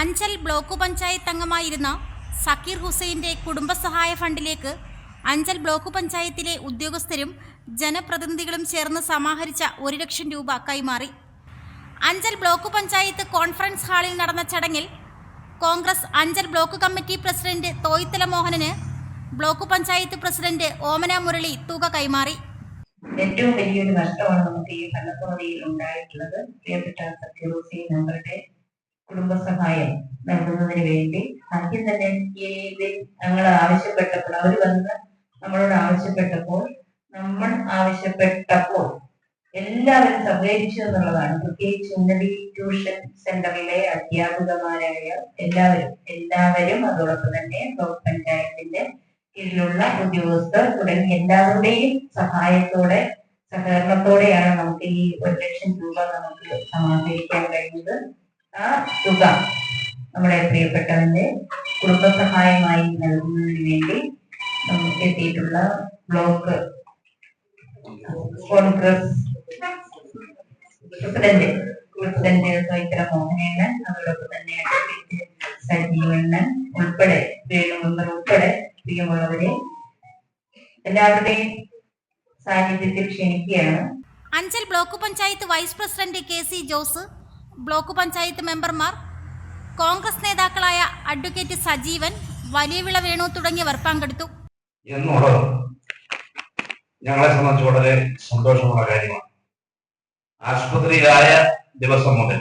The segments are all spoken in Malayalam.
അഞ്ചൽ ബ്ലോക്ക് പഞ്ചായത്ത് അംഗമായിരുന്ന സക്കീർ ഹുസൈന്റെ കുടുംബസഹായ ഫണ്ടിലേക്ക് അഞ്ചൽ ബ്ലോക്ക് പഞ്ചായത്തിലെ ഉദ്യോഗസ്ഥരും ജനപ്രതിനിധികളും ചേർന്ന് സമാഹരിച്ച ഒരു ലക്ഷം രൂപ കൈമാറി. അഞ്ചൽ ബ്ലോക്ക് പഞ്ചായത്ത് കോൺഫറൻസ് ഹാളിൽ നടന്ന ചടങ്ങിൽ Congress Anchal block committee president Thoythala Mohanan block panchayat president Omana Murali തുക കൈമാറി. ഏറ്റവും വലിയൊരു നഷ്ടമാണ് നമുക്ക് ഈ ഫലപ്രതിയിൽ ഉണ്ടായിട്ടുള്ളത്. പ്രിയപ്പെട്ട സത്യറൂസി നമ്മളുടെ കുടുംബസഹായം നൽകുന്നതിന് വേണ്ടി ആദ്യം തന്നെ ഈ ഇതിൽ ഞങ്ങൾ ആവശ്യപ്പെട്ടപ്പോൾ അവർ വന്ന് നമ്മളോട് ആവശ്യപ്പെട്ടപ്പോൾ നമ്മൾ ആവശ്യപ്പെട്ടപ്പോൾ എല്ലാവരും സഹകരിച്ചു എന്നുള്ളതാണ്. പ്രത്യേകിച്ച് ഉന്നതി ട്യൂഷൻ സെന്ററിലെ അധ്യാപകമാരായ എല്ലാവരും എല്ലാവരും അതോടൊപ്പം തന്നെ ബ്ലോക്ക് പഞ്ചായത്തിന്റെ കീഴിലുള്ള ഉദ്യോഗസ്ഥർ തുടങ്ങി എല്ലാവരുടെയും സഹായത്തോടെ സഹകരണത്തോടെയാണ് നമുക്ക് ഈ ഒരു ലക്ഷം രൂപ നമുക്ക് സമാഹരിക്കാൻ കഴിഞ്ഞത്. ആ തുക നമ്മുടെ പ്രിയപ്പെട്ടവന്റെ കുടുംബ സഹായമായി നൽകുന്നതിന് വേണ്ടി നമുക്ക് എത്തിയിട്ടുള്ള ബ്ലോക്ക് കോൺഗ്രസ് പ്രസിഡന്റ് ഉൾപ്പെടെ ഉൾപ്പെടെ പ്രിയമുള്ളവരെ എല്ലാവരുടെയും സാന്നിധ്യത്തിൽ ക്ഷണിക്കുകയാണ്. Anchal block panchayat vice president K C Jose block panchayat മെമ്പർമാർ കോൺഗ്രസ് നേതാക്കളായ അഡ്വക്കേറ്റ് സജീവൻ വലിയവിള വേണു തുടങ്ങിയവർ പങ്കെടുത്തു. എന്നുള്ളത് ഞങ്ങളെ സംബന്ധിച്ച് വളരെ സന്തോഷമുള്ള കാര്യമാണ്. ആശുപത്രിയിലായ ദിവസം മുതൽ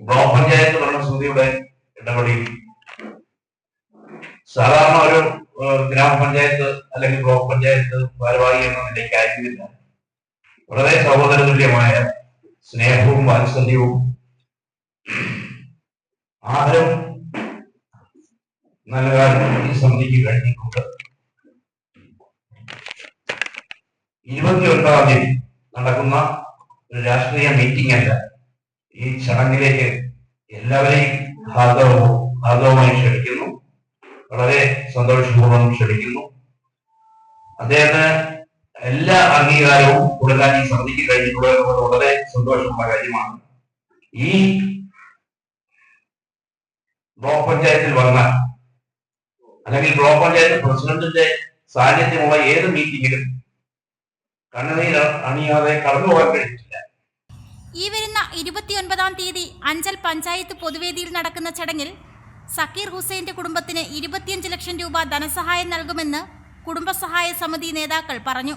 ബ്ലോക്ക് പഞ്ചായത്ത് ഭരണസമിതിയുടെ ഇടപെടൽ സാധാരണ ഒരു ഗ്രാമപഞ്ചായത്ത് അല്ലെങ്കിൽ ബ്ലോക്ക് പഞ്ചായത്ത് ഭാരവാഹി എന്ന നിലയ്ക്ക് വളരെ സഹോദര തുല്യമായ സ്നേഹവും വാത്സല്യവും ആദരവും നൽകാൻ ഈ സമിതിക്ക് കഴിഞ്ഞിട്ടുണ്ട്. ഇരുപത്തി ഒൻപതാം തീയതി നടക്കുന്ന ഒരു രാഷ്ട്രീയ മീറ്റിംഗ് അല്ല. ഈ ചടങ്ങിലേക്ക് എല്ലാവരെയും ഭാഗവും ഭാഗവുമായി ക്ഷണിക്കുന്നു. വളരെ സന്തോഷപൂർവം ക്ഷണിക്കുന്നു. അദ്ദേഹത്തിന് എല്ലാ അംഗീകാരവും കൊടുക്കാൻ ഈ സമിതിക്ക് കഴിഞ്ഞിട്ടുള്ളത് എന്നുള്ളത് വളരെ സന്തോഷമുള്ള കാര്യമാണ്. ഈ ബ്ലോക്ക് പഞ്ചായത്തിൽ വന്ന അല്ലെങ്കിൽ ബ്ലോക്ക് പഞ്ചായത്ത് പ്രസിഡന്റിന്റെ സാന്നിധ്യമുള്ള ഏത് മീറ്റിംഗിലും കണ്ണുനീർ അണിയാതെ കടന്നു പോകാൻ കഴിഞ്ഞിട്ടില്ല. ഈ വരുന്ന ഇരുപത്തിയൊൻപതാം തീയതി അഞ്ചൽ പഞ്ചായത്ത് പൊതുവേദിയിൽ നടക്കുന്ന ചടങ്ങിൽ സക്കീർ ഹുസൈന്റെ കുടുംബത്തിന് ഇരുപത്തിയഞ്ച് ലക്ഷം രൂപ ധനസഹായം നൽകുമെന്ന് കുടുംബസഹായ സമിതി നേതാക്കൾ പറഞ്ഞു.